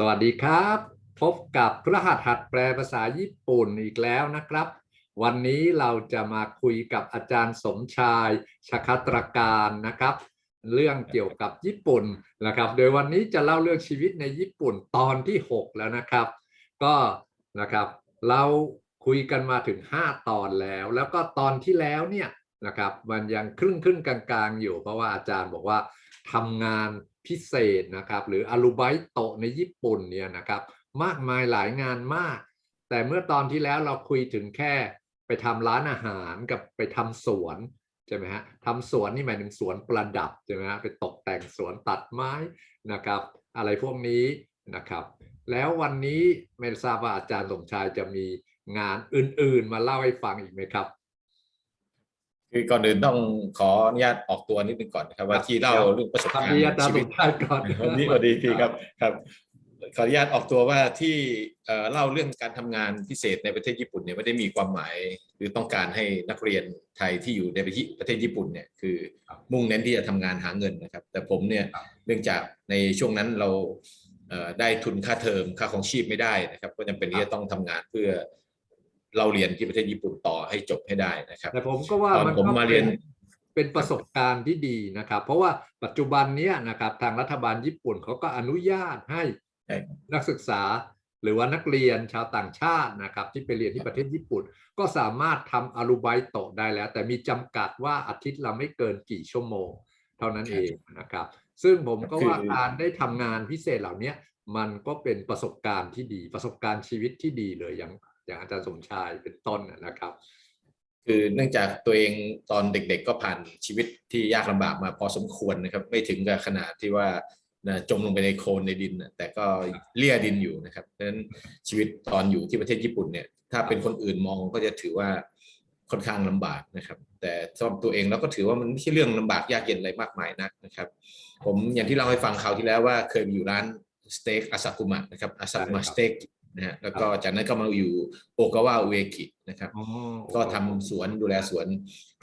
สวัสดีครับ พบกับพระหัสหัดแปลภาษาญี่ปุ่นอีกแล้วนะครับ วันนี้เราจะมาคุยกับอาจารย์สมชายชคตรการนะครับ เรื่องเกี่ยวกับญี่ปุ่นนะครับ โดยวันนี้จะเล่าเรื่องชีวิตในญี่ปุ่นตอนที่ 6 แล้วนะครับ ก็นะครับเราคุยกันมาถึง 5 ตอนแล้ว แล้วก็ตอนที่แล้วเนี่ยนะครับมันยังครึ่งครึ่งกลางๆ อยู่เพราะว่าอาจารย์บอกว่าทำงาน พิเศษนะครับ หรืออารุไบโตะในญี่ปุ่นเนี่ยนะครับ มากมายหลายงานมาก แต่เมื่อตอนที่แล้วเราคุยถึงแค่ไปทำร้านอาหารกับไปทำสวนใช่ไหมฮะทำสวนนี่หมายถึงสวนประดับใช่ไหมฮะไปตกแต่งสวนตัดไม้นะครับ อะไรพวกนี้นะครับ แล้ววันนี้ไม่ทราบาอาจารย์สมชายจะมีงานอื่นๆ มาเล่าให้ฟังอีกไหมครับ คือก่อนอื่นต้องขออนุญาตออกตัวนิดนึงก่อนนะครับว่าที่เล่าเรื่องประสบครักาบรดีณ์อาจารย์ชีสวิตมชายก่อนวันนี้สวัสดีพี่ครับครับ ขออนุญาตออกตัวว่าที่เอ่อเล่าเรื่องการทำงานพิเศษในประเทศญี่ปุ่นเนี่ยไม่ได้มีความหมาย หรือต้องการให้นักเรียนไทยที่อยู่ในประเทศญี่ปุ่นเนี่ยคือมุ่งเน้นที่จะทำงานหาเงินนะครับ แต่ผมเนี่ยเนื่องจากในช่วงนั้นเราเอ่อได้ทุนค่าเทอมค่าของชีพไม่ได้นะครับ ก็จำเป็นที่จะต้องทำงานเพื่อ เราเรียนที่ประเทศญี่ปุ่นต่อให้จบให้ได้นะครับ แต่ผมก็ว่าตอนมันผมก็มาเรียนเป็นเป็นประสบการณ์ที่ดีนะครับ เพราะว่าปัจจุบันเนี้ยนะครับทางรัฐบาลญี่ปุ่นเขาก็อนุญาตให้ใช่นักศึกษาหรือว่านักเรียนชาวต่างชาตินะครับที่ไปเรียนที่ประเทศญี่ปุ่น ก็สามารถทำอารุไบโตะได้แล้ว แต่มีจำกัดว่าอาทิตย์ละไม่เกินกี่ชั่วโมง เท่านั้นเองนะครับ ซึ่งผมก็ว่าคือการได้ทำงานพิเศษเหล่านี้มันก็เป็นประสบการณ์ที่ดีประสบการณ์ชีวิตที่ดีเลยอย่าง อย่างอาจารย์สมชายเป็นต้นนะนะครับ คือเนื่องจากตัวเองตอนเด็กๆ ก็ผ่านชีวิตที่ยากลำบากมาพอสมควรนะครับ ไม่ถึงกับขนาดที่ว่านะจมลงไปในโคลนในดินนะแต่ก็เลี่ยดินอยู่นะครับเพราะฉะนั้นชีวิตตอนอยู่ที่ประเทศญี่ปุ่นเนี่ย ถ้าเป็นคนอื่นมองก็จะถือว่าค่อนข้างลำบากนะครับ แต่สำหรับตัวเองเราก็ถือว่ามันไม่ใช่เรื่องลำบากยากเย็นอะไรมากมายนักนะครับ ผมอย่างที่เราให้ฟังคราวที่แล้วว่าเคยไปอยู่ร้านสเต็กอาซากุมะนะครับอาซากุมะใช่ครับสเต็ก นะฮะแล้วก็จากนั้นก็มาอยู่โอกาวะอุเอกินะครับอ๋อก็ทำสวนดูแลสวน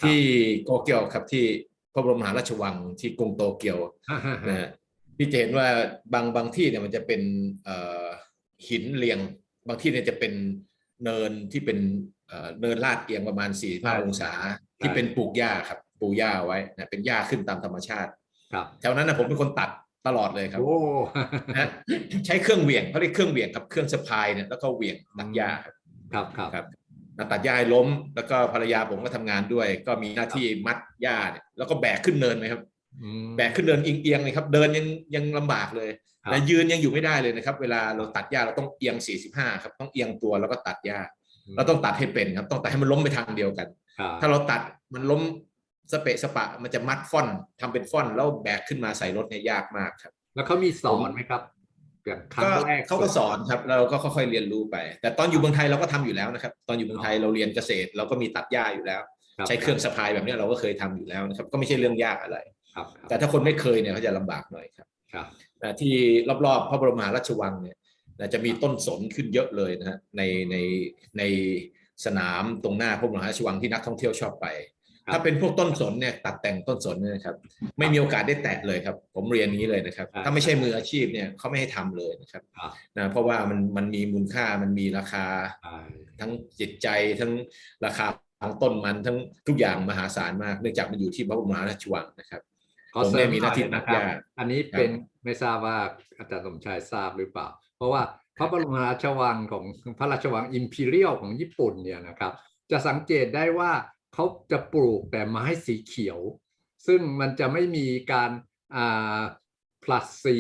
ที่โตเกียวครับที่พระบรมมหาราชวังที่กรุงโตเกียวฮ่าฮ่าฮ่านะฮะที่จะเห็นว่าบางบางที่เนี่ยมันจะเป็นเอ่อหินเรียง บางที่เนี่ยจะเป็นเนินที่เป็นเอ่อเนินลาดเอียงประมาณ4ี่องศาที่เป็นปลูกหญ้าครับ ปลูกหญ้าเอาไว้นะเป็นหญ้าขึ้นตามธรรมชาติครับแถวนั้นนะผมเป็นคนตัด ตลอดเลยครับโอ้นะฮะใช้เครื่องเหวี่ยงเขาเรียกเครื่องเหวี่ยงครับเครื่องสะพายเนี่ยแล้วก็เหวี่ยงตัดหญ้าครับครับครับครับตัดหญ้าให้ล้ม แล้วก็ภรรยาผมก็ทำงานด้วย ก็มีหน้าที่มัดหญ้าเนี่ยแล้วก็แบกขึ้นเนินไหมครับอืมแบกขึ้นเนินเอียงๆเลยครับ เดินยังยังลำบากเลยครับและยืนยังอยู่ไม่ได้เลยนะครับ เวลาเราตัดหญ้าเราต้องเอียง 45 ครับต้องเอียงตัวแล้วก็ตัดหญ้าเราต้องตัดให้เป็นครับ ต้องตัดให้มันล้มไปทางเดียวกันครับถ้าเราตัดมันล้ม สเปะสปะมันจะมัดฟ่อนทำเป็นฟ่อนแล้วแบกขึ้นมาใส่รถเนี่ยยากมากครับ แล้วเขามีสอนไหมครับอย่างครั้ก็งแรกเขาก็สอนครับแล้วเราก็ค่อยๆเรียนรู้ไป แต่ตอนอยู่เมืองไทยเราก็ทำอยู่แล้วนะครับ ตอนอยู่เมืองไทยเราเรียนเกษตร เราก็มีตัดหญ้าอยู่แล้วบใช้เครื่องสะพายแบบเนี้ยเราก็เคยทำอยู่แล้วนะครับ ก็ไม่ใช่เรื่องยากอะไรครับครับแต่ถ้าคนไม่เคยเนี่ยเขาจะลำบากหน่อยครับครับนะที่รอบๆพระบรมมหาราชวังเนี่ยนะจะมีต้นสนขึ้นเยอะเลยนะฮะในในในสนามตรงหน้าพระบรมมหาราชวังที่นักท่องเที่ยวชอบไป ถ้าเป็นพวกต้นสนเนี่ยตัดแต่งต้นสนเนี่ยนะครับ ไม่มีโอกาสได้แตะเลยครับ ผมเรียนอย่างนี้เลยนะครับ ถ้าไม่ใช่มืออาชีพเนี่ยเขาไม่ให้ทำเลยนะครับครับนะเพราะว่ามันมันมีมูลค่ามันมีราคาใช่ทั้งจิตใจทั้งราคาของต้นมันทั้งทุกอย่างมหาศาลมาก เนื่องจากมันอยู่ที่พระบรมมหาราชวังนะครับขอผมเสริเนี่ยมมีหหน่น้าอยที่นะตัดครัหบญ้าอันนี้เป็นไม่ทราบว่าอาจารย์สมชายทราบหรือเปล่า เพราะว่าพระบรมราชวังของพระราชวังอิมพีเรียลของญี่ปุ่นเนี่ยนะครับ จะสังเกตได้ว่า เขาจะปลูกแต่ไม้สีเขียว ซึ่งมันจะไม่มีการผลัดสี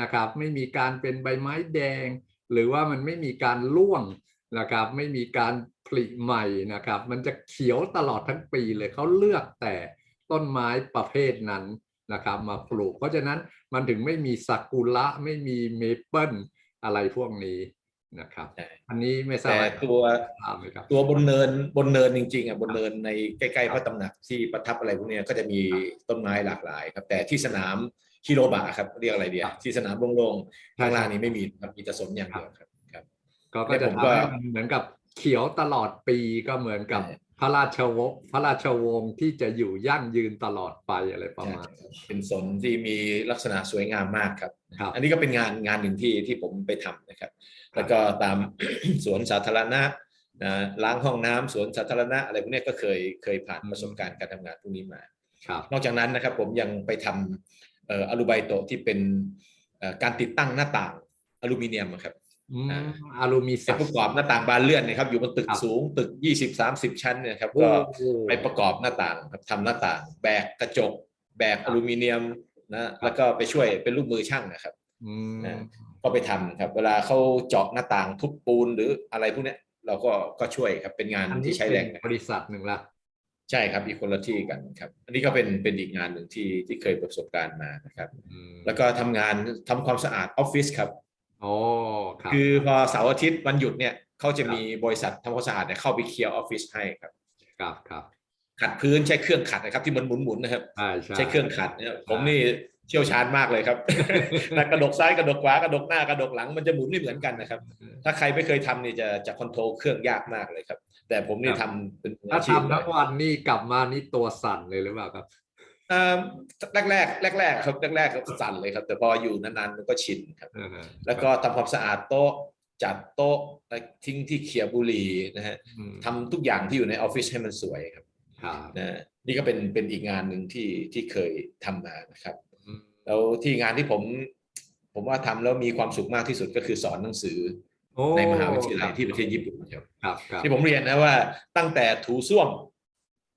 นะครับ ไม่มีการเป็นใบไม้แดง หรือว่ามันไม่มีการร่วงนะครับ ไม่มีการผลิใหม่นะครับ มันจะเขียวตลอดทั้งปีเลยเขาเลือกแต่ต้นไม้ประเภทนั้นนะครับ มาปลูก เพราะฉะนั้นมันถึงไม่มีซากุระไม่มีเมเปิลอะไรพวกนี้ นะครับใช่อันนี้ไม่ทราบแต่ว่าตัวทราบไหมครับตัวบนเนินบนเนินจริงๆอะบนเนินในใกล้ๆพระตำหนักที่ประทับอะไรพวกเนี้ยก็จะมีต้นไม้หลากหลายครับ แต่ที่สนามฮิโรบะครับเรียกอะไรเดียครับที่สนามโล่งๆใช่ข้างล่างนี้ไม่มีครับมีแต่สนอย่างเดียวครับครับก็เนี่ก็ยจะผมทำก็ให้มันเหมือนกับเขียวตลอดปีก็เหมือนกับใช่พระราชวงศ์พระราชวงศ์ที่จะอยู่ยั่งยืนตลอดไปอะไรประมาณเป็นสนที่มีลักษณะสวยงามมากครับครับ อันนี้ก็เป็นงานงานหนึ่งที่ที่ผมไปทำนะครับ แล้วก็ตามสวนสาธารณะนะล้างห้องน้ำสวนสาธารณะอะไรพวกเนี้ยก็เคยเคยผ่านอืมประสบการณ์การทำงานพวกนี้มาครับนอกจากนั้นนะครับผมยังไปทำเอ่ออลูไบโตะที่เป็นเอ่อการติดตั้งหน้าต่างอลูมิเนียมอะครับอืมอ่าอลูมิไปสักประกอบหน้าต่างบานเลื่อนนะครับ อยู่บนตึกครับสูงตึก20-30ชั้นเนี่ยครับโอ้ก็โหไปประกอบหน้าต่างครับทำหน้าต่าง แบกกระจก แบกอลูมิเนียม นะแล้วก็ไปช่วยเป็นลูกมือช่างนะครับอืมนะก็ไปทำครับ เวลาเขาเจาะหน้าต่างทุบปูนหรืออะไรพวกเนี้ยเราก็ก็ช่วยครับเป็นงานอันนี้ที่ใช้แรงเป็นนะบริษัทหนึ่งละใช่ครับอีกคนละที่กันครับ อันนี้ก็เป็นเป็นอีกงานหนึ่งที่ที่เคยประสบการณ์มานะครับอืมแล้วก็ทำงานทำความสะอาดออฟฟิศครับอ๋อครับคือพอเสาร์อาทิตย์วันหยุดเนี่ยเขาจะมีบริษัททำความสะอาดเนี่ยเข้าไปเคลียร์ออฟฟิศให้ครับ ครับครับ ขัดพื้นใช้เครื่องขัดนะครับ ที่มันหมุนๆนะครับใช่ใช่ใช้เครื่องขัดเนี่ยผมนี่เชี่ยวชาญมากเลยครับนะกระดกซ้ายกระดกขวากระดกหน้ากระดกหลังมันจะหมุนไม่เหมือนกันนะครับ ถ้าใครไม่เคยทำนี่จะจะคอนโทรลเครื่องยากมากเลยครับ แต่ผมนี่ทำเป็นมือถ้าอาชีพทำทั้งวันนี่กลับมานี่ตัวสั่นเลยหรือเปล่าครับเอ่อแรกแรกแรกแรกๆครับแรกแรกๆก็สั่นเลยครับ แต่พออยู่นานๆมันก็ชินครับอ่าแล้วก็ทำความสะอาดโต๊ะจัดโต๊ะแล้วทิ้งที่เขียบุหรี่นะฮะอืมทำทุกอย่างที่อยู่ในออฟฟิศให้มันสวยครับครับ นะนี่ก็เป็นเป็นอีกงานหนึ่งที่ที่เคยทำมานะครับอืมแล้วที่งานที่ผม ผมว่าทำแล้วมีความสุขมากที่สุดก็คือสอนหนังสือโอ้ในมหาวิทยาลัยที่ประเทศญี่ปุ่นครับครับครับที่ผมเรียนนะว่าตั้งแต่ถูส้วม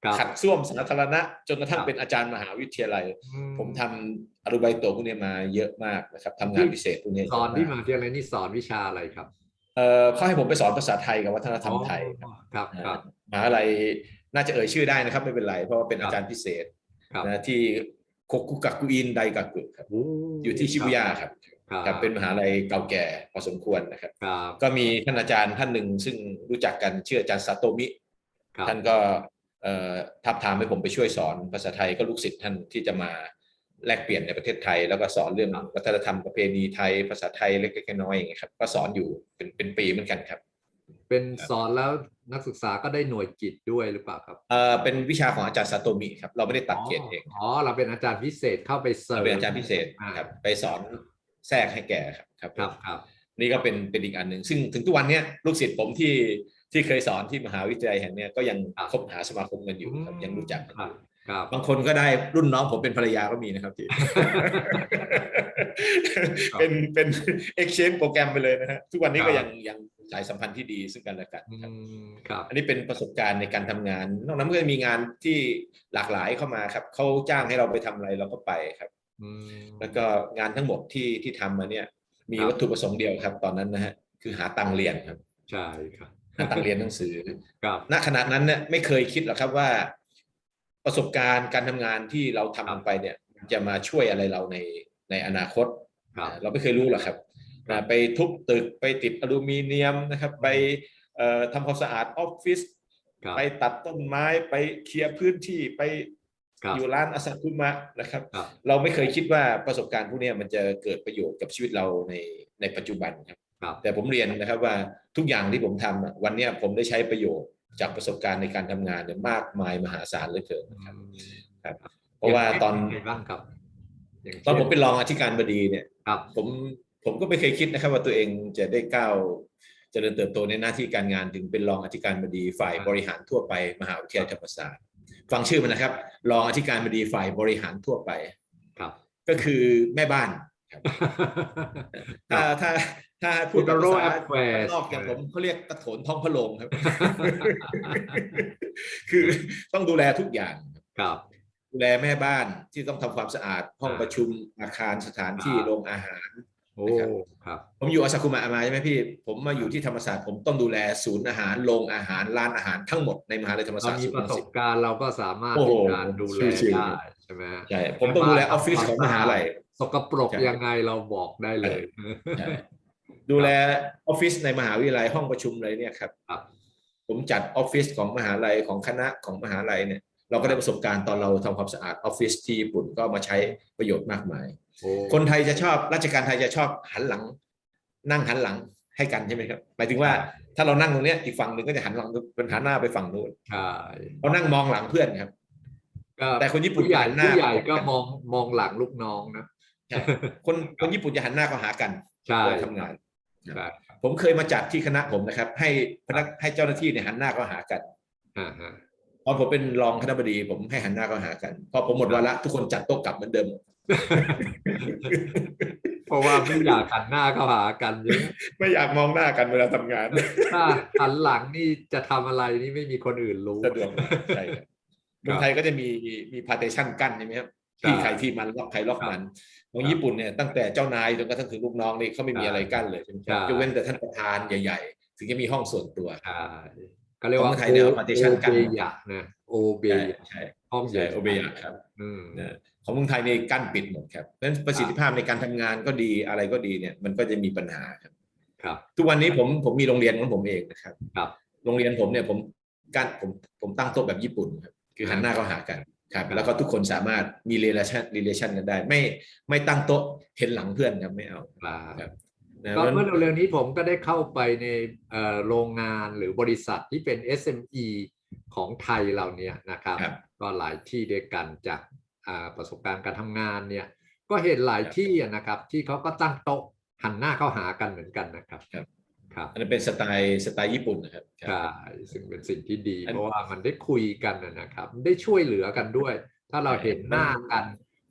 ครับขัดส้วมสาธารณะ จนกระทั่งครับเป็นอาจารย์มหาวิทยาลัยอืผมทำอรุไบโตะพวกนี้มาเยอะมากนะครับทำงานพิเศษพวกนี้เยสอะอนที่มามากวิทยาลัยนี่สอนวิชาอะไรครับเอ่อเขาให้ผมไปสอนภาษาไทยกับวัฒนธรรมไทยครับอ๋อครับครับมหาลัย น่าจะเอ่ยชื่อได้นะครับไม่เป็นไร เพราะว่าเป็นครับอาจารย์พิเศษครับนะที่โคกุกักุอินไดกักุครับโอ้อยู่ที่ชิบุย่าครับครับครับเป็นมหาลัยเก่าแก่พอสมควรนะครับครับ ก็มีท่านอาจารย์ท่านหนึ่งซึ่งรู้จักกันชื่ออาจารย์ซาโตมิครับท่านก็เอ่อทับทามให้ผมไปช่วยสอนภาษาไทยก็ลูกศิษย์ท่านที่จะมาแลกเปลี่ยนในประเทศไทย แล้วก็สอนเรื่องวัฒนธรรมประเพณีไทยภาษาไทยเล็กๆน้อยๆอย่างเงี้ยครับก็สอนอยู่เป็นเป็นปีเหมือนกันครับ เป็นสอนแล้ว นักศึกษาก็ได้หน่วยกิจด้วยหรือเปล่าครับเอ่อเป็นวิชาของอาจารย์ซาโตมิครับ เราไม่ได้ตัดเกรดเองอ๋อเราเป็นอาจารย์พิเศษเข้าไปเสริเราม เป็นอาจารย์พิเศษอ่าครับไปสอนแทรกให้แก่ครับครับครับครับนี่ก็เป็นเป็นอีกอันหนึ่งซึ่งถึงทุกวันเนี้ยลูกศิษย์ผมที่ที่เคยสอนที่มหาวิทยาลัยแห่งเนี้ยก็ยังคบหาสมาคมกันอยู่ครับยังรู้จักกันคอรับยู่ครับ บางคนก็ได้รุ่นน้องผมเป็นภรรยาก็มีนะครับที่เป็นเป็น exchange โปรแกรมไปเลยนะฮะทุกวันนี้ก็ยังยัง สายสัมพันธ์ที่ดีซึ่งกันและกันอืครับมครับ อันนี้เป็นประสบการณ์ในการทำงาน นอกนั้นก็จะมีงานที่หลากหลายเข้ามาครับเขาจ้างให้เราไปทำอะไรเราก็ไปครับอืมแล้วก็งานทั้งหมดที่ที่ทำมาเนี่ย มีครับวัตถุประสงค์เดียวครับ ตอนนั้นนะฮะคือหาตังค์เรียนครับ ใช่ครับหาตังค์เรียนหนังสือครับณขณะนั้นเนี่ยไม่เคยคิดหรอกครับว่า ประสบการณ์การทำงานที่เราทำลงไปเนี่ย จะมาช่วยอะไรเราในในอนาคตครับเราไม่เคยรู้หรอกครับ อ่าไปทุบตึกไปติดอลูมิเนียมนะครับไปเอ่อทำความสะอาดออฟฟิศครับไปตัดต้นไม้ไปเคลียร์พื้นที่ไปครับอยู่ร้านอาซาคุมะนะครับครับ เราไม่เคยคิดว่าประสบการณ์พวกเนี้ยมันจะเกิดประโยชน์กับชีวิตเราในในปัจจุบันครับครับแต่ผมเรียนนะครับว่าทุกอย่างที่ผมทำอะวันเนี้ยผมได้ใช้ประโยชน์จากประสบการณ์ในการทำงานเนี่ยมากมายมหาศาลเหลือเกินนะครับครับเพราะว่าตอนย่งเช่ไงบ้างครับย่างตอนผมช่เป็นรองอธิการบดีเนี่ยครับผม ผมก็ไม่เคยคิดนะครับ ว่าตัวเองจะได้ก้าวเจริญเติบโตในหน้าที่การงานถึงเป็นรองอธิการบดีฝ่ายบริหารทั่วไปมหาวิทยาลัยธรรมศาสตร์ฟังชื่อมันนะครับ รองอธิการบดีฝ่ายบริหารทั่วไปครับ ก็คือแม่บ้านครับถ้าถ้าถ้าพูดกับ Funeral ภาษา affairs นอกอย่างผมเขาเรียกกระโถนท้องพระโรงครับ คือต้องดูแลทุกอย่างครับ ดูแลแม่บ้านที่ต้องทำความสะอาด ห้องอ่าประชุมอาคารสถานที่อ่าโรงอาหาร โอ้นะครับครับ ผมอยู่อาซากุมะมาใช่ไหมพี่ ผมมาอยู่ที่ธรรมศาสตร์ผมต้องดูแลศูนย์อาหารโรงอาหารร้านอาหารทั้งหมดในมหาวิทยาลัยธรรมเราศาสตร์มีศูนประย์สสิบการณ์เราก็สามารถโอ้โหในการดูแลชิวๆได้ใช่ไหมใช่ผมต้องดูแลออฟฟิศของมหาลัยสกปรกใช่ยังไงเราบอกได้เลยใช่ดูแลออฟฟิศในมหาวิทยาลัยห้องประชุมเลยเนี่ยครับครับ ผมจัดออฟฟิศของมหาลัยของคณะของมหาลัยเนี่ย เราก็ได้ประสบการณ์ตอนเราทำความสะอาดออฟฟิศที่ญี่ปุ่นก็เอามาใช้ประโยชน์มากมายโอ้ คนไทยจะชอบราชการไทยจะชอบหันหลัง นั่งหันหลังให้กันใช่ไหมครับหมายถึงว่าถ้าเรานั่งตรงเนี้ยอีกฝั่งหนึ่งก็จะหันหลังเป็นหันหน้าไปฝั่งนู้นใช่เขานั่งมองหลังเพื่อนครับก็แต่คนญี่ปุ่นผู้ใหญ่หันหน้าผู้ใหญ่ก็มองมองหลังลูกน้องนะใช่คนคนญี่ปุ่นจะหันหน้าเข้าหากันใช่เวลาทำงานใช่ผมเคยมาจัดที่คณะผมนะครับ ให้พนักให้เจ้าหน้าที่เนี่ยหันหน้าเข้าหากันอ่าฮะตอนผมเป็นรองคณบดีผมให้หันหน้าเข้าหากันพอผมหมดวาระทุกคนจัดโต๊ะกลับเหมือนเดิม เพราะว่าไม่อยากหันหน้าเข้าหากันใช่ไหมไม่อยากมองหน้ากันเวลาทำงานถ้าหันหลังนี่จะทำอะไรนี่ไม่มีคนอื่นรู้สะดวกมากใช่ครับเมืองไทยก็จะมีมีพาร์เทชันกั้นใช่ไหมครับใช่ที่ใครที่มันล็อกใครล็อกมันของครับญี่ปุ่นเนี่ยตั้งแต่เจ้านายจนกระทั่งถึงลูกน้องนี่เขาไม่มีใช่อะไรกั้นเลยใช่ไหมครับใช่ยกเว้นแต่ท่านประธานใหญ่ๆ ถึงจะมีห้องส่วนตัวใช่ก็เรียกว่าของไทยเนี่ยเอา partition กันโอเบยะนะโอเบใช่ยะใช่ห้องใหใช่ญ่โอเบยะครับอืมนะ ของเมืองไทยนี่กั้นปิดหมดครับเพราะฉะนั้นประสิทธิภาพในการทำงานก็ดีอะไรก็ดีเนี่ยมันก็จะมีปัญหาครับ ครับ ทุกวันนี้ผมผมมีโรงเรียนของผมเองนะครับครับ โรงเรียนผมเนี่ยผมกั้นผมผมตั้งโต๊ะแบบญี่ปุ่นครับคือหันหน้าเข้าหากันครับแล้วก็ทุกคนสามารถมี relation relation กันได้ ไม่ไม่ตั้งโต๊ะเห็นหลังเพื่อนครับไม่เอาครับครับนะก็เพราะฉะเมื่นั้อนเร็วๆนี้ผมก็ได้เข้าไปในเอ่อโรงงานหรือบริษัทที่เป็น SME ของไทยเราเนี่ยนะครับครับก็หลายที่ด้วยกันจากอ่า ประสบการณ์การทำงานเนี่ยก็เห็นหลายครับที่อะนะครับ ที่เขาก็ตั้งโต๊ะหันหน้าเข้าหากันเหมือนกันนะครับครับครับอันนั้นเป็นสไตล์สไตล์ญี่ปุ่นนะครับครับใช่ซึ่งเป็นสิ่งที่ดีอันเพราะว่ามันได้คุยกันนะนะครับ ได้ช่วยเหลือกันด้วย ถ้าเราใช่เห็นหน้ากัน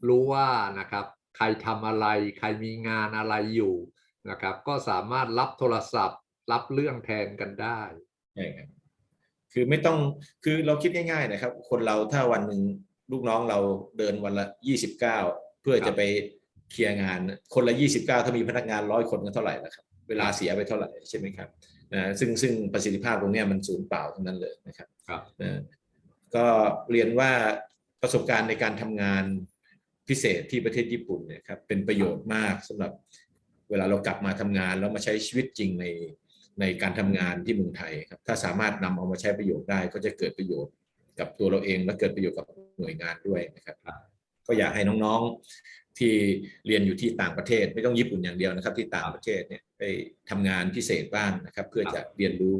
รู้ว่านะครับ ใครทำอะไร ใครมีงานอะไรอยู่นะครับ ก็สามารถรับโทรศัพท์ รับเรื่องแทนกันได้ใช่ครับคือไม่ต้องคือเราคิดง่าย ๆ นะครับ คนเราถ้าวันหนึ่ง ลูกน้องเราเดินวันละยี่สิบเก้าเพื่อครัจะบไปเคลียร์งานคนละยี่สิบเก้าถ้ามีพนักงานร้อยคนก็เท่าไหร่ละครับ เวลาเสียไปเท่าไหร่ใช่ไหมครับนะซึ่งซึ่งประสิทธิภาพตรงเนี้ยมันสูญเปล่าทั้งนั้นเลยนะครับครับนะก็เรียนว่าประสบการณ์ในการทำงานพิเศษที่ประเทศญี่ปุ่นเนี่ยครับเป็นประโยชน์มากสำหรับเวลาเรากลับมาทำงานแล้วมาใช้ชีวิตจริงในในการทำงานที่เมืองไทยครับถ้าสามารถนำเอามาใช้ประโยชน์ได้ก็จะเกิดประโยชน์ กับตัวเราเองและเกิดประโยชน์กับหน่วยงานด้วยนะครับครับก็อยากให้น้องๆที่เรียนอยู่ที่ต่างประเทศ ไม่ต้องญี่ปุ่นอย่างเดียวนะครับ ที่ต่างประเทศเนี่ยไปทำงานพิเศษบ้างนะครับ เพื่อจะเรียนรู้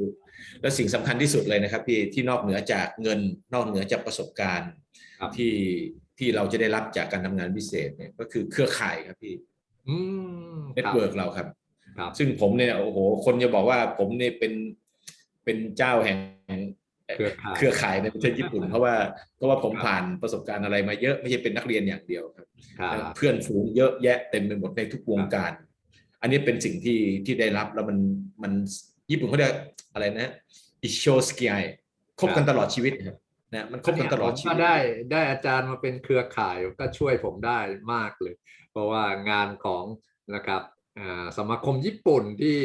และสิ่งสำคัญที่สุดเลยนะครับที่ที่นอกเหนือจากเงินนอกเหนือจากประสบการณ์ครับที่ที่เราจะได้รับจากการทำงานพิเศษเนี่ยก็คือเครือข่ายครับพี่อืมเน็ตเวิร์กเราครับครับ ซึ่งผมเนี่ยโอ้โห คนจะบอกว่าผมเนี่ยเป็นเป็นเจ้าแห่ง เครือข่ายเครือข่ายในประเทศญี่ปุ่น เพราะว่าเพราะว่าผมผ่านประสบการณ์อะไรมาเยอะไม่ใช่เป็นนักเรียนอย่างเดียวครับครับ เพื่อนฝูงเยอะแยะเต็มไปหมดในทุกวงการ อันนี้เป็นสิ่งที่ที่ได้รับแล้วมันมันญี่ปุ่นเขาเรียกอะไรนะอิโชสกิไอคบกันตลอดชีวิตนะครับนะมันคบกันตลอดผมชีก็วิตได้ได้อาจารย์มาเป็นเครือข่ายก็ช่วยผมได้มากเลย เพราะว่างานของนะครับอ่าสมาคมญี่ปุ่นที่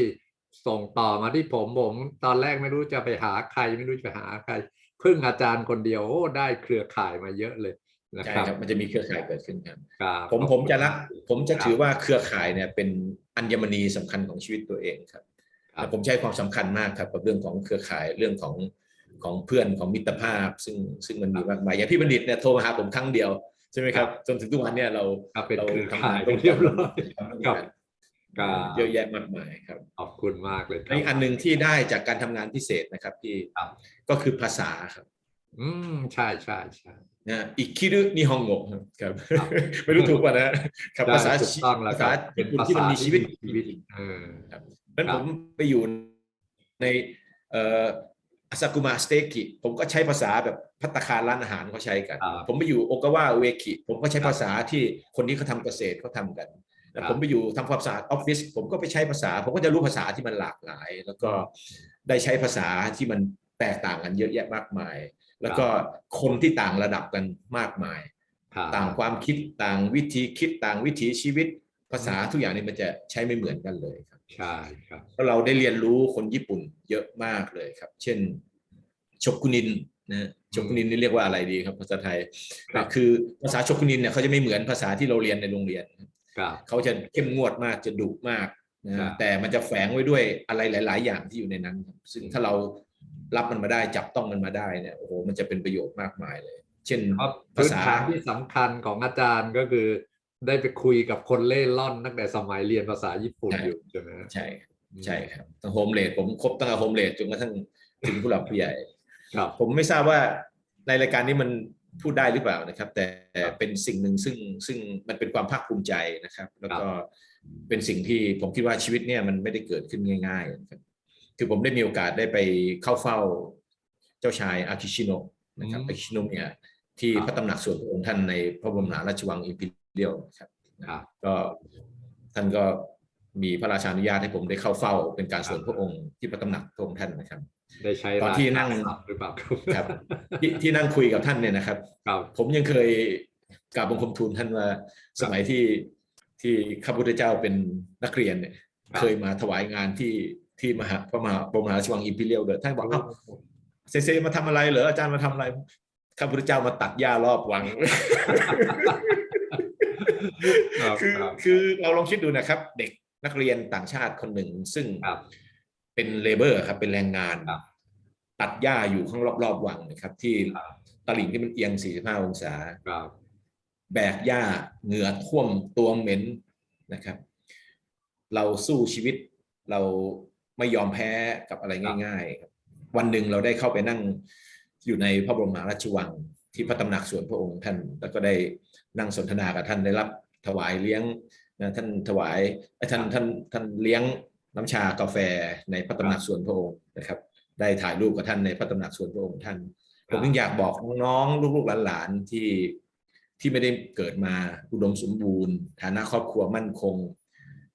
ส่งต่อมาที่ผมผม ตอนแรกไม่รู้จะไปหาใคร ไม่รู้จะไปหาใครพึ่งอาจารย์คนเดียวโอ้ได้เครือข่ายมาเยอะเลยนะใช่ครับครับมันจะมีเครือข่ายเกิดขึ้นครับ ครับผมผมจะรักผมจะครับถือว่าเครือข่ายเนี่ยเป็นอัญมณีสำคัญของชีวิตตัวเองครับครับผมใช้ความสำคัญมากครับกับเรื่องของเครือข่ายเรื่องของของเพื่อนของมิตรภาพ ซึ่งซึ่งมันมีมากมายอย่างพี่บัณฑิตเนี่ยโทรมาหาผมครั้งเดียวใช่ไหมครับจนถึงทุกวันเนี่ยเราครับเป็นเราเครือทำข่างายนไปเรียบร้อย ครับครับ เยอะแยะมากมายครับ ขอบคุณมากเลยคในรับอันหนึ่งที่ได้จากการทำงานพิเศษนะครับที่ครับก็คือภาษาครับ อืมใช่ใช่ใช่นะอิคิรุนิฮงโงครับครับ ไม่รู้ถูกป่ะนะครับได้ภาษาถูกต้องแล้วภาคษารับเป็ญี่นปุ่นภาที่มัษานมีชีวิตชีวิตเออครับนั้นครับผมไปอยู่ในเอ่ออาซากุมะสเตกิผมก็ใช้ภาษาแบบพัตตาคารร้านอาหารเขาใช้กันครับผมไปอยู่โอกาวาเวกิผมก็ใช้ครับภาษาที่คนที่เขาทำเกษตรเขาทำกันครับ ผมไปอยู่ทำความสะอาดออฟฟิศผมก็ไปใช้ภาษา ผมก็จะรู้ภาษาที่มันหลากหลาย แล้วก็ได้ใช้ภาษาที่มันแตกต่างกันเยอะแยะมากมาย แล้วก็คนที่ต่างระดับกันมากมายครับต่างความคิดต่างวิธีคิดต่างวิถีชีวิตภาษาทุกอย่างนี่มันจะใช้ไม่เหมือนกันเลยครับใช่ครับแล้วเราได้เรียนรู้คนญี่ปุ่นเยอะมากเลยครับ เช่นชกุนินนะชกุนินนี่เรียกว่าอะไรดีครับ ภาษาไทยครับคือภาษาชกุนินเนี่ยเขาจะไม่เหมือนภาษาที่เราเรียนในโรงเรียนครับ เขาจะเข้มงวดมากจะดุมากนะครับแต่มันจะแฝงไว้ด้วยอะไรหลาย ๆ อย่างที่อยู่ในนั้นครับซึ่งถ้าเรารับมันมาได้จับต้องมันมาได้เนี่ยโอ้โหมันจะเป็นประโยชน์มากมายเลย เช่นเพราะภาพื้นษาฐานที่สำคัญของอาจารย์ก็คือ ได้ไปคุยกับคนเล่ร่อนตั้งแต่สมัยเรียนภาษาญี่ปุ่นใช่อยู่ใช่ไหมฮะใช่ใช่ครับตั้งโฮมเลดผมครบตั้งแต่โฮมเลดจนกระทั่งถึงผู้หลักผู้ใหญ่ครับผมไม่ทราบว่าในรายการนี้มัน พูดได้หรือเปล่านะครับ แต่ครับเป็นสิ่งหนึ่งซึ่งซึ่งมันเป็นความภาคภูมิใจนะครับ แล้วก็ครับเป็นสิ่งที่ผมคิดว่าชีวิตเนี่ยมันไม่ได้เกิดขึ้นง่ายๆนะครับคือผมได้มีโอกาสได้ไปเข้าเฝ้าเจ้าชายอากิชิโนะนะครับอากิชิโนะเนี่ยที่พระตำหนักส่วนพระองค์ท่านในพระบรมมหาราชวังอิมพีเรียลครับครับก็ท่านก็มีพระราชานุญาตให้ผมได้เข้าเฝ้าเป็นการส่วนพระองค์ที่พระตำหนักพระองค์ท่านนะครับ ได้ใช้ตอนที่นั่งราชาศัพท์หรือเปล่าครับครับที่ที่นั่งคุยกับท่านเนี่ยนะครับครับผมยังเคยกราบบังคมทูลท่านว่าสมัยที่ที่ข้าพุทธเจ้าเป็นนักเรียนเนี่ยครับเคยมาถวายงานที่ที่มหาพระมหาบรมมหาราชวังอิมพีเรียลเลยท่านบอกเอ้าเซเซมาทำอะไรเหรออาจารย์มาทำอะไรข้าพุทธเจ้ามาตัดหญ้ารอบวังครับคือครับคือเราลองคิดดูนะครับ เด็กนักเรียนต่างชาติคนหนึ่งซึ่งครับ เป็นเลเบอร์ครับ เป็นแรงงานครับตัดหญ้าอยู่ข้างรอบๆวังนะครับ ที่ครับตลิ่งที่มันเอียง 45 องศาครับแบกหญ้าเหงื่อท่วมตัวเหม็นนะครับ เราสู้ชีวิตเราไม่ยอมแพ้กับอะไรง่ายๆครับวันหนึ่งเราได้เข้าไปนั่งอยู่ในพระบรมมหาราชวังที่พระตำหนักส่วนพระองค์ท่าน แล้วก็ได้นั่งสนทนากับท่านได้รับถวายเลี้ยงนะท่านถวายเอ้ยท่านท่านท่านเลี้ยง น้ำชากาแฟในพระตำหนักส่วนพระองค์นะครับ ได้ถ่ายรูปกับท่านในพระตำหนักส่วนพระองค์ท่านผมยังอยากบอกน้องๆลูกๆหลานๆที่ที่ไม่ได้เกิดมาอุดมสมบูรณ์ ฐานะครอบครัวมั่นคง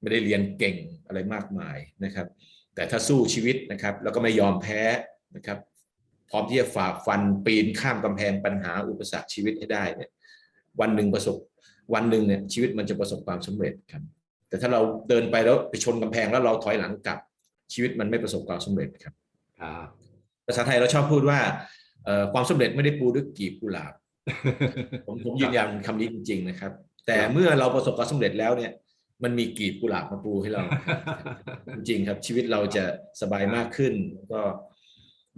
ไม่ได้เรียนเก่งอะไรมากมายนะครับ แต่ถ้าสู้ชีวิตนะครับ แล้วก็ไม่ยอมแพ้นะครับ พร้อมที่จะฝ่าฟันปีนข้ามกำแพงปัญหาอุปสรรคชีวิตให้ได้เนี่ยวันหนึ่งประสบวันหนึ่งเนี่ยชีวิตมันจะประสบความสำเร็จครับ แต่ถ้าเราเดินไปแล้วไปชนกำแพงแล้วเราถอยหลังกลับชีวิตมันไม่ประสบความสำเร็จครับครับภาษาไทยเราชอบพูดว่าเอ่อความสำเร็จไม่ได้ปูด้วยกีบกุหลาบผมผมยืนยันคำนี้จริง ๆ นะครับ แต่เมื่อเราประสบความสำเร็จแล้วเนี่ย มันมีกีบกุหลาบมาปูให้เรา จริงๆครับ ชีวิตเราจะสบายมากขึ้นแล้วก็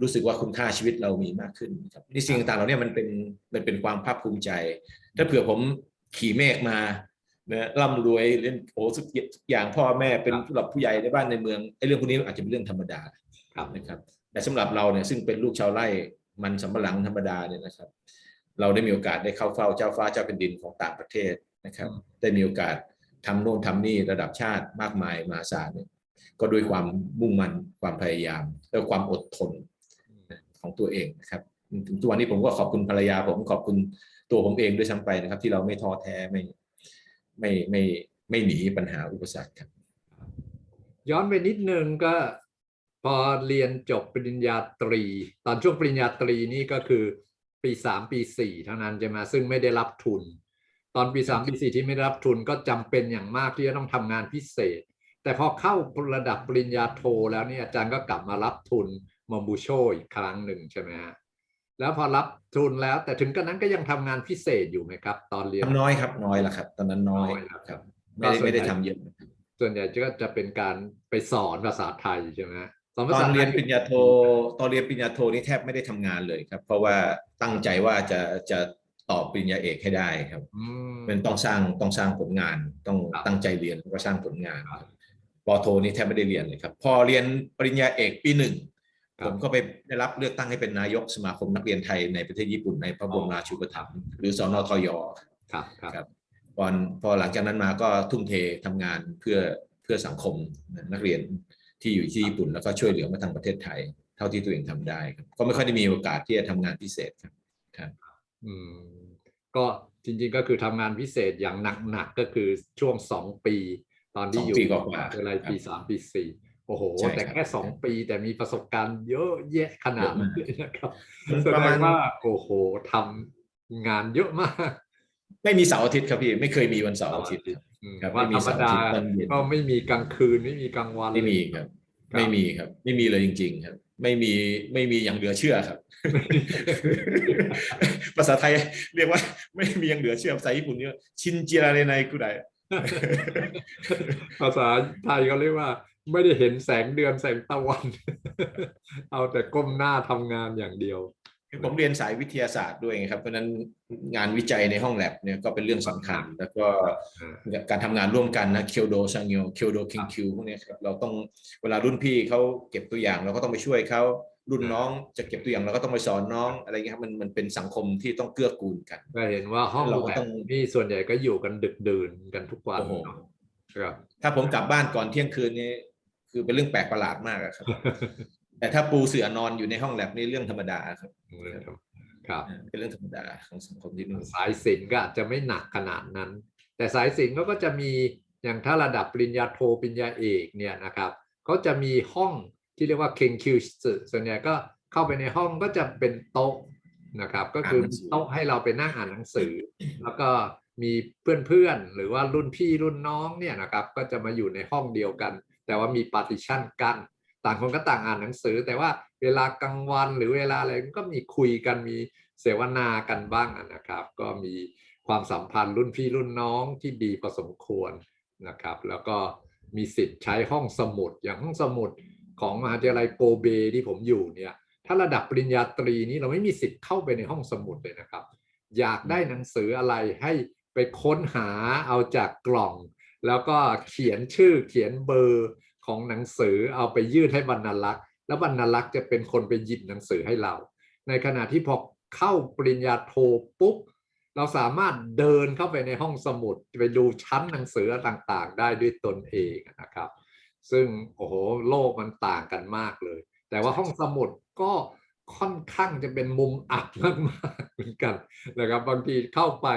รู้สึกว่าคุณค่าชีวิตเรามีมากขึ้นครับนี่สิ่งต่างๆเหล่านี้มันเป็นมันเป็นความภาคภูมิใจ ถ้าเผื่อผมขี่เมฆมา นะร่ำรวยเล่นโอ้สุดอย่างพ่อแม่เป็นผู้หลักผู้ใหญ่ในบ้านในเมืองไอ้เรื่องพวกนี้อาจจะเป็นเรื่องธรรมดาครับนะครับ แต่สำหรับเราเนี่ยซึ่งเป็นลูกชาวไร่มันสำปะหลังธรรมดาเนี่ยนะครับ เราได้มีโอกาสได้เข้าเฝ้าเจ้าฟ้าเจ้าแผ่นดินของต่างประเทศนะครับอืมได้มีโอกาสทำโน่นทำนี่ระดับชาติมากมายมหาศาลเนี่ยก็ด้วยความมุ่งมั่นความพยายาม และความอดทนของตัวเองนะครับถึงทุกวันนี้ผมก็ขอบคุณภรรยาผมขอบคุณตัวผมเองด้วยซ้ำไปนะครับ ที่เราไม่ท้อแท้ไม่ ไม่ไม่ไม่หนีปัญหาอุปสรรคครับย้อนไปนิดนึงก็พอเรียนจบปริญญาตรี ตอนช่วงปริญญาตรีนี่ก็คือปีสามปีสี่เท่านั้นใช่ไหมซึ่งไม่ได้รับทุน ตอนปีสามปีสี่ที่ไม่ได้รับทุนก็จำเป็นอย่างมากที่จะต้องทำงานพิเศษ แต่พอเข้าระดับปริญญาโทแล้วเนี่ยอาจารย์ก็กลับมารับทุนมอมบูโชอีกครั้งหนึ่งใช่ไหมฮะ แล้วพอรับทุนแล้ว แต่ถึงกระนั้นก็ยังทำงานพิเศษอยู่ไหมครับ ตอนเรียนทำน้อยครับน้อยละครับ ตอนนั้นน้อยน้อยครับครับไม่ได้ก็ส่วนไม่ได้ใหญ่ทำเยอะส่วนใหญ่ก็จะเป็นการไปสอนภาษาไทยใช่ไหมฮะสอนตภาอษานไทเรียนปริญญาโทตอนเรียนปริญญาโทนี่แทบไม่ได้ทำงานเลยครับ เพราะว่าตั้งใจว่าจะจะต่อปริญญาเอกให้ได้ครับอืมมันต้องสร้างต้องสร้างผลงาน ต้องครับตั้งใจเรียนแล้วก็สร้างผลงานครับปอโทนี่แทบไม่ได้เรียนเลยครับ พอเรียนปริญญาเอกปีหนึ่งครับ ผมก็ไปได้รับเลือกตั้งให้เป็นนายกสมาคมนักเรียนไทยในประเทศญี่ปุ่นในพระบรมราชูปถัมภ์หรือสนทยครับครับครับพอพอหลังจากนั้นมาก็ทุ่มเททำงานเพื่อเพื่อสังคมนักเรียนที่อยู่ที่ญี่ปุ่น แล้วก็ช่วยเหลือมาทางประเทศไทย เท่าที่ตัวเองทำได้ครับก็ไม่ค่อยได้มีโอกาสที่จะทำงานพิเศษครับอืมก็จริง ๆ ก็คือทำงานพิเศษอย่างหนักๆก็คือช่วงสองปี ตอนที่อยู่สองปีกว่าๆอะไรครับปีสามปีสี่ โอ้โหใช่ครับแต่แค่สองปีแต่มีประสบการณ์เยอะแยะขนาดนี้เยอะมากนะครับมันแสประดมาณงว่าโอ้โหทำงานเยอะมาก ไม่มีเสาร์อาทิตย์ครับพี่ไม่เคยมีวันเสาร์อาทิตย์ครับอืมครับวันไม่มีธรรมดาเสาร์อาทิตย์ตอนเย็นก็ไม่มีกลางคืนไม่มีกลางวันไม่มีครับ ไม่มีครับ ไม่มีเลยจริง ๆ ครับ ไม่มีไม่มีอย่างเหลือเชื่อครับ ภาษาไทยเรียกว่า ไม่มีอย่างเหลือเชื่อภาษาญี่ปุ่นเนี่ยชินจิราเรไนกุไดภาษาไทยเขาเรียกว่า ไม่ได้เห็นแสงเดือนแสงตะวัน เอาแต่ก้มหน้าทำงานอย่างเดียวคือผมเรียนสายวิทยาศาสตร์ด้วยไงครับเพราะฉะนั้นงานวิจัยในห้องแลบเนี่ยก็เป็นเรื่องสำคัญ แล้วก็อ่าการทำงานร่วมกันนะเคียวโดซังโยเคียวโดคิงคิวพวกเนี้ยครับเราต้องเวลารุ่นพี่เขาเก็บตัวอย่างเราก็ต้องไปช่วยเขารุ่นน้องจะเก็บตัวอย่างเราก็ต้องไปสอนน้องอะไรเงี้ยครับมันมันเป็นสังคมที่ต้องเกื้อกูลกันก็เห็นว่าห้องเราก็แลต้บองนี่ส่วนใหญ่ก็อยู่กันดึกดื่นกันทุกวันโอ้โหเนอะครับถ้าผมกลับบ้านก่อนเที่ยงคืนนี้ คือเป็นเรื่องแปลกประหลาดมากอะครับ แต่ถ้าปูเสือนอนอยู่ในห้องแลบนี่เรื่องธรรมดาครับครับเป็นเรื่องธรรมดาของสังคมที่นู่นสายศิลป์ก็อาจจะไม่หนักขนาดนั้น แต่สายศิลป์เขาก็จะมีอย่างถ้าระดับปริญญาโทปริญญาเอกเนี่ยนะครับเขาจะมีห้องที่เรียกว่าเคนคิวส่วนใหญ่ก็เข้าไปในห้องก็จะเป็นโต๊ะนะครับ ก็คือมีโต๊ะให้เราไปนั่งอ่านหนังสือ แล้วก็มีเพื่อนๆหรือว่ารุ่นพี่รุ่นน้องเนี่ยนะครับ ก็จะมาอยู่ในห้องเดียวกัน แต่ว่ามีปาร์ติชันกันต่างคนก็ต่างอ่านหนังสือ แต่ว่าเวลากลางวันหรือเวลาอะไรก็มีคุยกันมีเสวนากันบ้างนะครับ ก็มีความสัมพันธ์รุ่นพี่รุ่นน้องที่ดีพอสมควรนะครับ แล้วก็มีสิทธิ์ใช้ห้องสมุดอย่างห้องสมุดของมหาวิทยาลัยโกเบที่ผมอยู่เนี่ยถ้าระดับปริญญาตรีนี้เราไม่มีสิทธิ์เข้าไปในห้องสมุดเลยนะครับ อยากได้หนังสืออะไรให้ไปค้นหาเอาจากกล่อง แล้วก็เขียนชื่อเขียนเบอร์ของหนังสือเอาไปยื่นให้บรรณารักษ์ แล้วบรรณารักษ์จะเป็นคนไปหยิบหนังสือให้เรา ในขณะที่พอเข้าปริญญาโทปุ๊บเราสามารถเดินเข้าไปในห้องสมุดไปดูชั้นหนังสือต่างๆ ได้ด้วยตนเองนะครับ ซึ่งโอ้โหโลกมันต่างกันมากเลย แต่ว่าห้องสมุดก็ค่อนข้างจะเป็นมุมอับมากๆเหมือนกันนะครับ บางทีเข้าไป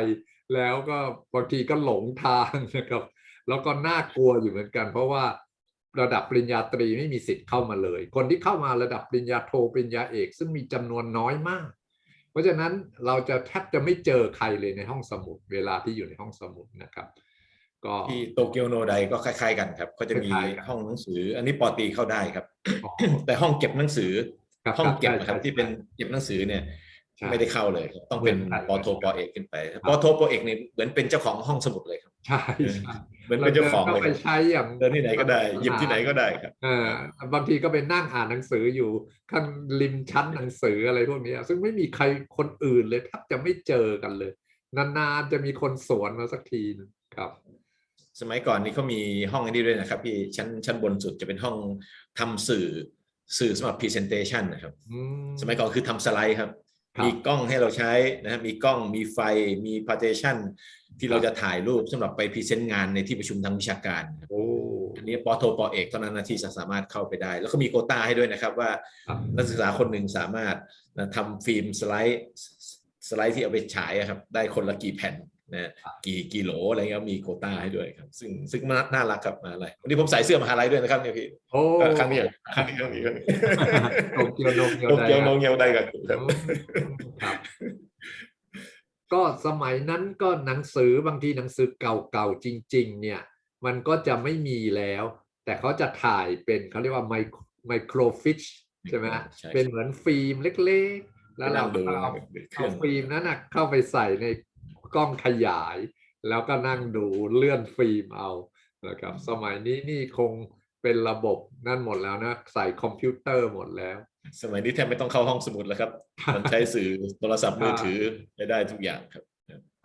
แล้วก็บางทีก็หลงทางนะครับ แล้วก็น่ากลัวอยู่เหมือนกัน เพราะว่าระดับปริญญาตรีไม่มีสิทธิ์เข้ามาเลย คนที่เข้ามาระดับปริญญาโทปริญญาเอก ซึ่งมีจำนวนน้อยมาก เพราะฉะนั้นเราจะแทบจะไม่เจอใครเลยในห้องสมุด เวลาที่อยู่ในห้องสมุดนะครับ ก็ที่โตเกียวโนไดก็คล้ายๆกันครับ ก็จะมีคล้ายๆกันห้องหนังสือ อันนี้ปอตรีเข้าได้ครับอ๋อแต่ห้องเก็บหนังสือครับห้องเก็บใช่นะครับใช่ที่เป็นเก็บหนังสือเนี่ยใช่ไม่ได้เข้าเลยครับต้องเป็นเหมือนกันปอโทปอเอกขึ้นไปครับปอโทปอเอกนี่เหมือนเป็นเจ้าของห้องสมุดเลยครับใช่ใช่เห มือนเป็นเจ้าของเราเลยไปครับใช้อย่างเดินที่ไหนก็ได้หยิบที่ไหนก็ได้ครับเออบางทีก็ไปนั่งอ่านหนังสืออยู่ข้างริมชั้นหนังสืออะไรพวกเนี้ยซึ่งไม่มีใครคนอื่นเลยแทบจะไม่เจอกันเลย นานๆจะมีคนสวนมาสักทีนึงครับ สมัยก่อนนี่เขามีห้องอันนี้ด้วยนะครับพี่ชั้นชั้นบนสุดจะเป็นห้องทำสื่อสื่อสำหรับ presentation นะครับอืมสมัยก่อนคือทำสไลด์ครับครับ มีกล้องให้เราใช้นะครับมีกล้องมีไฟมี partition ที่เราจะถ่ายรูปสำหรับไปพรีเซนต์งานในที่ประชุมทางวิชาการครับโอ้อันนี้ปอโทปอเอกเท่านั้นนะที่จะสามารถเข้าไปได้ แล้วก็มีโควต้าให้ด้วยนะครับว่าครับนักศึกษาคนหนึ่งสามารถนะทำฟิล์มสไลด์สไลด์ที่เอาไปฉายอะครับ ได้คนละกี่แผ่น นะกี่กี่โหลอะไรเงี้ยมีโควต้าให้ด้วยครับ ซึ่งซึ่งน่าน่ารักครับมหาอะไรวันนี้ผมใส่เสื้อมหาลัยด้วยนะครับเนี่ยพี่โอ้ก็ครั้งนี้ครั้งนี้ครั้งนี้ครั้งนี้โตเกียวโนเกียวโตไดเกียวอะโนเกียวได้กันครับอืมครับ ก็สมัยนั้นก็หนังสือบางทีหนังสือเก่าๆจริง ๆ เนี่ย มันก็จะไม่มีแล้ว แต่เขาจะถ่ายเป็นเขาเรียกว่าไมไมโครฟิชใช่ไหมใช่เป็นเหมือนฟิล์มเล็กๆ แล้วเราไปนั่งดูก็เอาเครื่เอาองฟิล์มนั้นนะเข้าไปใส่ใน กล้องขยาย แล้วก็นั่งดูเลื่อนฟิล์มเอานะครับสมัยนี้นี่คงเป็นระบบนั่นหมดแล้วนะ ใส่คอมพิวเตอร์หมดแล้ว สมัยนี้แทบไม่ต้องเข้าห้องสมุดแล้วครับมันใช้สื่อโทรศัพท์มือถือไปได้ทุกอย่างครับ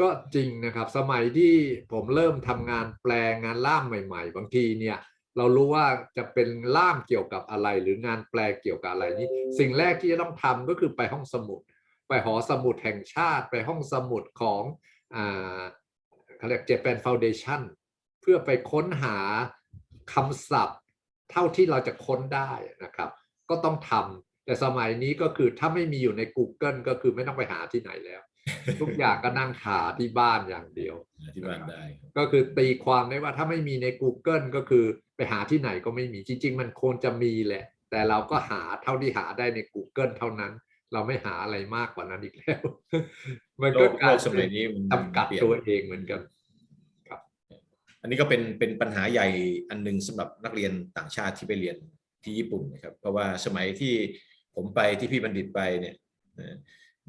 ก็จริงนะครับสมัยที่ผมเริ่มทำงานแปลงานล่ามใหม่ ๆ บางทีเนี่ยเรารู้ว่าจะเป็นล่ามเกี่ยวกับอะไร หรืองานแปลเกี่ยวกับอะไรนี่สิ่งแรกที่จะต้องทำก็คือไปห้องสมุด ไปหอสมุดแห่งชาติ ไปห้องสมุดของอ่า เขาเรียก Japan Foundation เพื่อไปค้นหาคำศัพท์เท่าที่เราจะค้นได้นะครับ ก็ต้องทำแต่สมัยนี้ก็คือถ้าไม่มีอยู่ใน Google ก็คือไม่ต้องไปหาที่ไหนแล้ว ทุกอย่างก็นั่งหาที่บ้านอย่างเดียวที่บ้านได้ครับก็คือตีความได้ว่าถ้าไม่มีใน Google ก็คือไปหาที่ไหนก็ไม่มีจริง ๆ มันควรจะมีแหละ แต่เราก็หาเท่าที่หาได้ใน Google เท่านั้น เราไม่หาอะไรมากกว่านั้นอีกแล้ว มันโลก็กกลาโลยกสมัยนี้มันจำกัดเปลี่ยนตัวเองเหมือนกันอันนี้ก็เป็นเป็นปัญหาใหญ่อันหนึ่งสำหรับนักเรียนต่างชาติที่ไปเรียนที่ญี่ปุ่นนะครับ เพราะว่าสมัยที่ผมไปที่พี่บัณฑิตไปเนี่ยนะ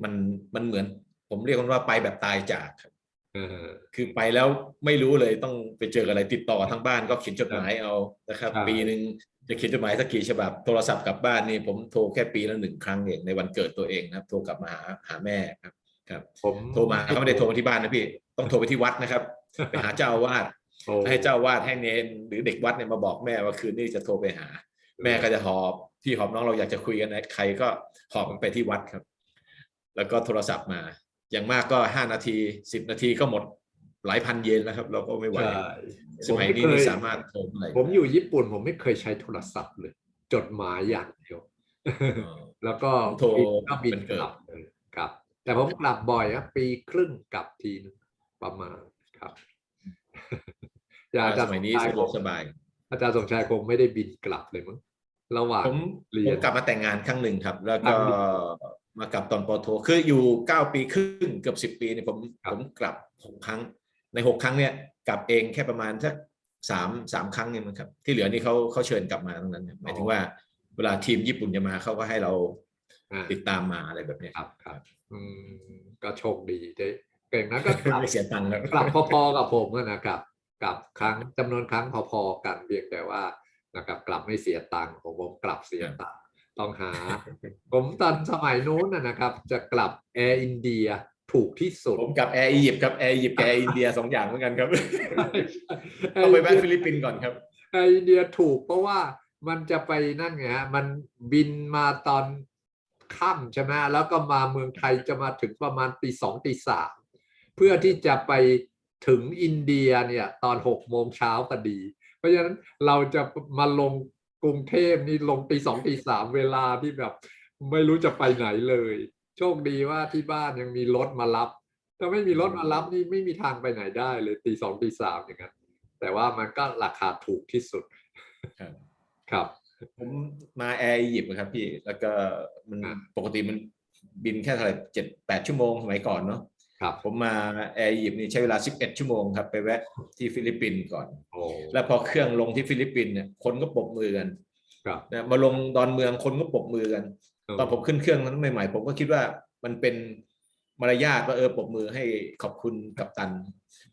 มันมันเหมือน ผมเรียกมันว่าไปแบบตายจากครับเออคือไปแล้วไม่รู้เลยต้องไปเจออะไรติดต่อทางบ้านก็เขียนจดหมายเอานะครับใช่ปีหนึ่ง จะเขียนจดหมายสักกี่ฉบับโทรศัพท์กลับบ้านนี่ผมโทรแค่ปีละหนึ่งครั้งเองในวันเกิดตัวเองนะครับ โทรกลับมาหาหาแม่ครับ ครับ ผมโทรมาเขาไม่ได้โทรมาที่บ้านนะพี่ ต้องโทรไปที่วัดนะครับไปหาเจ้าอาวาสโอ้ให้เจ้าอาวาสให้เนนหรือเด็กวัดเนี่ยมาบอกแม่ว่าคืนนี้จะโทรไปหา แม่ก็จะหอบพี่หอบน้องเราอยากจะคุยกันนะใครก็หอบมันไปที่วัดครับ แล้วก็โทรศัพท์มา อย่างมากก็ห้านาทีสิบนาทีก็หมด หลายพันเยนแล้วครับ เราก็ไม่ไหวใช่สมัยนี้นี่สามารถโทรอะไรผมอยู่ญี่ปุ่น ผมไม่เคยใช้โทรศัพท์เลย จดหมายอย่างเดียว แล้วก็โทรบินก็บินเป็นเกิกดลับเลยครับ แต่ผมกลับบ่อยครับปีครึ่งกลับทีนึงประมาณครับอย่าอาจารย์สมัยนี้สสะมดวกชายสบาย อาจารย์สมชายคงไม่ได้บินกลับเลยมั้งระหว่างผมเรียนผมกลับมาแต่งงานครั้งหนึ่งครับ แล้วก็ครั้งหนึ่งมากลับตอนปอโท คืออยู่เก้าปีครึ่งเกือบสิบปีเนี่ยผมครับผมกลับหกครั้ง ในหกครั้งเนี่ยกลับเองแค่ประมาณสักสามสามครั้งเนี่ยมั้งครับ ที่เหลือนี่เขาเขาเชิญกลับมาทั้งนั้นเนี่ยหมายถึงว่าเวลาทีมญี่ปุ่นจะมาเขาก็ให้เราอ่าติดตามมาอะไรแบบเนี้ยครับครับอืมก็โชคดีได้เก่งนะก็กลับไม่เสียตังค์ครับกลับพอๆกับผมอะนะครับกลับครั้งจำนวนครั้งพอๆกันเพียงแต่ว่านะครับกลับไม่เสียตังค์ของผมกลับเสียตังค์ต้องหา ผมตอนสมัยนู้นนะนะครับ จะกลับแอร์อินเดีย ถูกที่สุด ผมกับแอร์อียิปต์ครับแอร์อียิปต์กับแอร์อินเดียสองอย่างเหมือนกันครับแอต้องร์ไปอินแวะเดียฟิลิปปินส์ก่อนครับแอร์อินเดียถูกเพราะว่ามันจะไปนั่นไงฮะมันบินมาตอนค่ำใช่ไหมแล้วก็มาเมืองไทยจะมาถึงประมาณตีสองตีสามเพื่อที่จะไปถึงอินเดียเนี่ยตอนหกโมงเช้าพอดี เพราะฉะนั้นเราจะมาลงกรุงเทพนี่ลงตีสองตีสามเวลาที่แบบ ไม่รู้จะไปไหนเลย โชคดีว่าที่บ้านยังมีรถมารับ ถ้าไม่มีรถมารับนี่ไม่มีทางไปไหนได้เลยตีสองตีสามอย่างนั้นแต่ว่ามันก็ราคาถูกที่สุดครับครับผมมาแอร์อียิปต์นะครับพี่ แล้วก็มันอ่าปกติมันบินแค่เท่าไหร่เจ็ดแปดชั่วโมงสมัยก่อนเนาะครับผมมาแอร์อียิปต์นี่ใช้เวลา 11 ชั่วโมงครับไปแวะที่ฟิลิปปินส์ก่อนโอ้แล้วพอเครื่องลงที่ฟิลิปปินส์เนี่ยคนก็ปรบมือกันครับนะมาลงดอนเมืองคนก็ปรบมือกัน ตอนผมขึ้นเครื่องนั้นใหม่ๆผมก็คิดว่ามันเป็นมารยาทว่าเออปบมือให้ขอบคุณกับตัน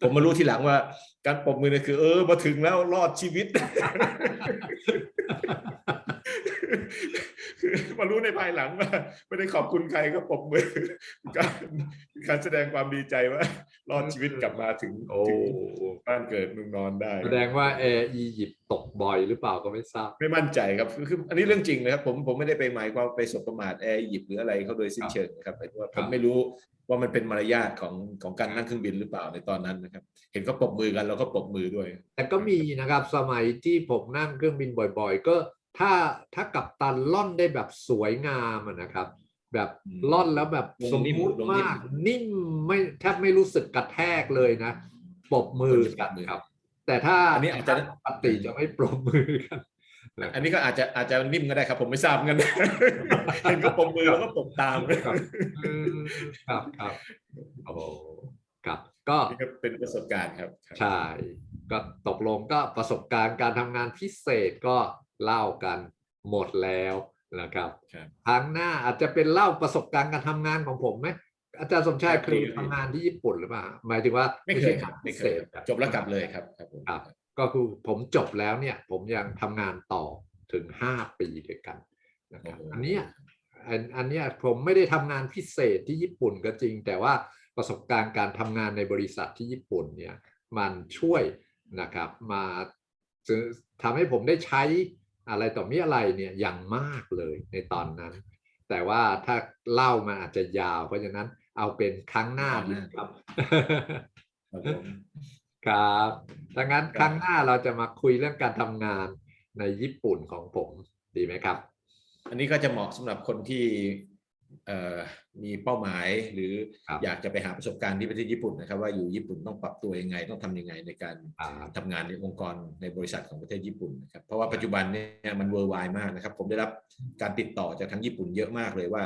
ผมมารู้ทีหลังว่า การปบมือเนี่ยคือ เออมาถึงแล้วรอดชีวิต คือมารู้ในภายหลังว่าไม่ได้ขอบคุณใครก็ปรบมือการการแสดงความดีใจว่ารอดชีวิตกลับมาถึงโอ้ถึงบ้านเกิดเมืองนอนได้ แสดงว่าแอร์อียิปต์ตกบ่อยหรือเปล่าก็ไม่ทราบ ไม่มั่นใจครับคือคืออันนี้เรื่องจริงนะครับผมผมไม่ได้ไปหมายความไปสบประมาทแอร์อียิปต์หรืออะไรเขาโดยสิ้นเชิงนะครับแต่ว่าคผรับมไม่รู้ว่ามันเป็นมารยาทของของการนั่งเครื่องบินหรือเปล่าในตอนนั้นนะครับ เห็นก็ปรบมือกันเราก็ปรบมือด้วย แต่ก็มีนะครับสมัยที่ผมนั่งเครื่องบินบ่อย ๆ ก็ ถ้าถ้ากับตันล่อนได้แบบสวยงามอะนะครับ แบบอืมล่อนแล้วแบบลงสมนิ่มมุติลงนิ่มมากนิ่มไม่แทบไม่รู้สึกกระแทกเลยนะปรบมือกันปรบมือครับ แต่ถ้าอันนี้อาจจะปกติจะไม่ปรบมือกันอันนี้ก็อาจจะอาจจะนิ่มก็ได้ครับ ผมไม่ทราบเหมือนกันเห็นก็ปรบมือแล้วก็ปรบตามครับอืมครับครับโอ้ครับก็นี่ก็เป็นประสบการณ์ครับ ใช่ ก็ตกลงก็ประสบการณ์การทำงานพิเศษก็เล่ากันหมดแล้วนะครับครับ ครั้งหน้าอาจจะเป็นเล่าประสบการณ์การทำงานของผมไหมอาจารย์สมชายครับเคยดีครับทำงานที่ญี่ปุ่นหรือเปล่าหมายถึงว่าไม่เคยครับใช่ไม่งานเคพิยศครับษจบแล้วกลับเลยครับครับผม ครับ ก็คือผมจบแล้วเนี่ย ผมยังทำงานต่อถึงห้าปีด้วยกันนะครับโอ้โห อันเนี้ยอันอันเนี้ยผมไม่ได้ทำงานพิเศษที่ญี่ปุ่นก็จริง แต่ว่าประสบการณ์การทำงานในบริษัทที่ญี่ปุ่นเนี่ย มันช่วยนะครับ มาทำให้ผมได้ใช้ อะไรต่อมีอะไรเนี่ยอย่างมากเลยในตอนนั้น แต่ว่าถ้าเล่ามันอาจจะยาว เพราะฉะนั้นเอาเป็นครั้งหน้าดีครับครับผมครับดังนั้นครับครั้งหน้าเราจะมาคุยเรื่องการทำงานในญี่ปุ่นของผมดีไหมครับ อันนี้ก็จะเหมาะสำหรับคนที่เอ่อ มีเป้าหมายหรือครับอยากจะไปหาประสบการณ์ที่ประเทศญี่ปุ่นนะครับว่าอยู่ญี่ปุ่นต้องปรับตัวยังไง ต้องทำยังไงในการอ่าทำงานในองค์กรในบริษัทของประเทศญี่ปุ่นนะครับเพราะว่าปัจจุบันเนี่ยมันเวอร์ไวมากนะครับ ผมได้รับการติดต่อจากทางญี่ปุ่นเยอะมากเลยว่า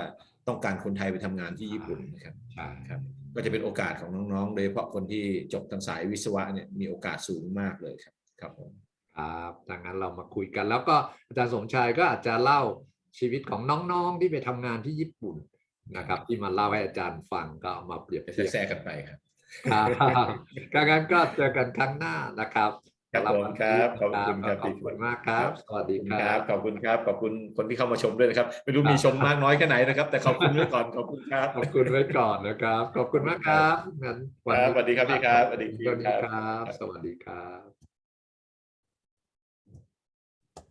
ต้องการคนไทยไปทำงานที่ญี่ปุ่นนะครับใช่ครับ ก็จะเป็นโอกาสของน้องๆ โดยเฉพาะคนที่จบทางสายวิศวะเนี่ยมีโอกาสสูงมากเลยครับครับผมครับดังนั้นเรามาคุยกัน แล้วก็อาจารย์สมชายก็อาจจะเล่า ชีวิตของน้องๆที่ไปทำงานที่ญี่ปุ่นนะครับ ที่มาเล่าให้อาจารย์ฟังก็เอามาเปรียบเทียบแทรกๆกันไปครับครับก็งั้นก็เจอกันครั้งหน้านะครับครับผมครับขอบคุณครับขอบคุณมากครับสวัสดีคครัรับบขอบคุณครับขอบคุณคนที่เข้ามาชมด้วยนะครับ ไม่รู้มีชมมากน้อยแค่ไหนนะครับ แต่ขอบคุณไว้ก่อนขอบคุณครับขอบคุณไว้ก่อนนะครับ ขอบคุณมากครับงั้นครับสวัสดีครับพี่ครับสวัสดีสวัสดีครับครับสวัสดีครับ